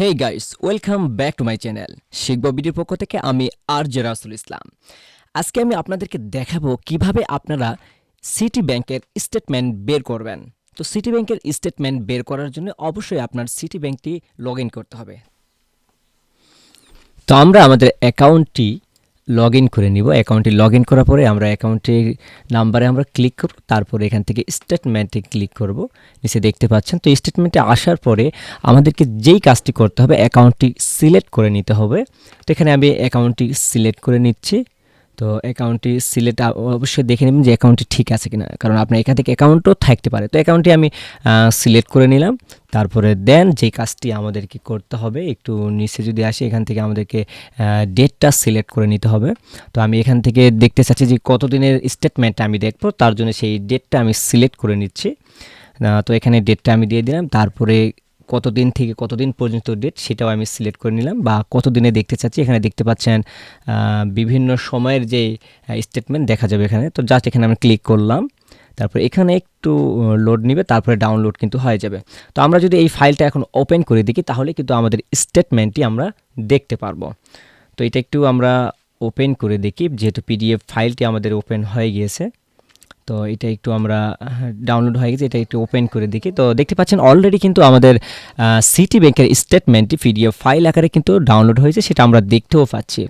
Hey guys welcome back to my channel শিখব বিডির পক্ষ থেকে আমি আর জে রাসুল ইসলাম। আজকে আমি আপনাদেরকে দেখাবো কীভাবে আপনারা সিটি ব্যাংকের স্টেটমেন্ট বের করবেন। তো সিটি ব্যাংকের স্টেটমেন্ট বের করার জন্য অবশ্যই আপনার সিটি ব্যাংকটি লগ করতে হবে। তো আমরা আমাদের অ্যাকাউন্টটি লগ ইন করে নিব। অ্যাকাউন্টটি লগ ইন করার পরে আমরা অ্যাকাউন্টের নাম্বারে আমরা ক্লিক করব, তারপরে এখান থেকে স্টেটমেন্টে ক্লিক করব। নিচে দেখতে পাচ্ছেন, তো স্টেটমেন্টে আসার পরে আমাদেরকে যেই কাজটি করতে হবে অ্যাকাউন্টটি সিলেক্ট করে নিতে হবে। তো এখানে আমি অ্যাকাউন্টটি সিলেক্ট করে নিচ্ছি। তো অ্যাকাউন্টটি সিলেক্ট অবশ্যই দেখে নেবেন যে অ্যাকাউন্টটি ঠিক আছে কিনা। কারণ আপনার এখান থেকে অ্যাকাউন্টও থাকতে পারে। তো অ্যাকাউন্টটি আমি সিলেক্ট করে নিলাম। তারপরে দেন যে কাজটি আমাদেরকে করতে হবে, একটু নিচে যদি আসি, এখান থেকে আমাদেরকে ডেটটা সিলেক্ট করে নিতে হবে। তো আমি এখান থেকে দেখতে চাচ্ছি যে কতদিনের স্টেটমেন্টটা আমি দেখব, তার জন্য সেই ডেটটা আমি সিলেক্ট করে নিচ্ছি। তো এখানে ডেটটা আমি দিয়ে দিলাম। তারপরে কতদিন থেকে কতদিন পর্যন্ত ডেট সেটাও আমি সিলেক্ট করে নিলাম বা কতদিনে দেখতে চাচ্ছি, এখানে দেখতে পাচ্ছেন বিভিন্ন সময়ের যে স্টেটমেন্ট দেখা যাবে এখানে। তো জাস্ট এখানে আমি ক্লিক করলাম, তারপরে এখানে একটু লোড নিবে, তারপরে ডাউনলোড কিন্তু হয়ে যাবে। তো আমরা যদি এই ফাইলটা এখন ওপেন করে দেখি, তাহলে কিন্তু আমাদের স্টেটমেন্টটি আমরা দেখতে পারব। তো এটা একটু আমরা ওপেন করে দেখি, যেহেতু পিডিএফ ফাইলটি আমাদের ওপেন হয়ে গিয়েছে। তো এটা একটু আমরা ডাউনলোড হয়ে গেছে, এটা একটু ওপেন করে দেখি। তো দেখতে পাচ্ছেন অলরেডি কিন্তু আমাদের সিটি ব্যাংকের স্টেটমেন্টটি পিডিএফ ফাইল আকারে কিন্তু ডাউনলোড হয়েছে, সেটা আমরা দেখতেও পাচ্ছি।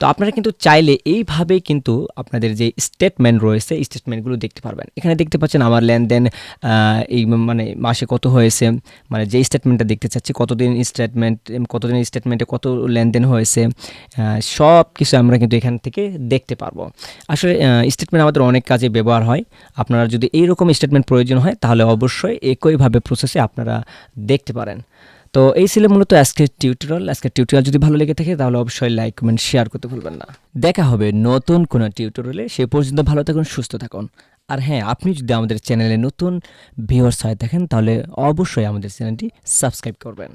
তো আপনারা কিন্তু চাইলে এইভাবেই কিন্তু আপনাদের যে স্টেটমেন্ট রয়েছে স্টেটমেন্টগুলো দেখতে পারবেন। এখানে দেখতে পাচ্ছেন আমার লেনদেন এই মানে মাসে কত হয়েছে মানে যে স্টেটমেন্টটা দেখতে চাচ্ছি, কতদিন স্টেটমেন্ট কতদিন স্টেটমেন্টে কত লেনদেন হয়েছে সব কিছু আমরা কিন্তু এখান থেকে দেখতে পারব। আসলে স্টেটমেন্ট আমাদের অনেক কাজে ব্যবহার হয়। আপনারা যদি এইরকম স্টেটমেন্ট প্রয়োজন হয়, তাহলে অবশ্যই একইভাবে প্রসেসে আপনারা দেখতে পারেন। তো এই ছিল মূলত আজকের টিউটোরিয়াল আজকের টিউটোরিয়াল যদি ভালো লেগে থাকে, তাহলে অবশ্যই লাইক কমেন্ট শেয়ার করতে ভুলবেন না। দেখা হবে নতুন কোনো টিউটোরিয়ালে সে পর্যন্ত ভালো থাকুন, সুস্থ থাকুন। আর হ্যাঁ আপনি যদি আমাদের চ্যানেলে নতুন ভিউয়ার্স হয়ে থাকেন তাহলে অবশ্যই আমাদের চ্যানেলটি সাবস্ক্রাইব করবেন।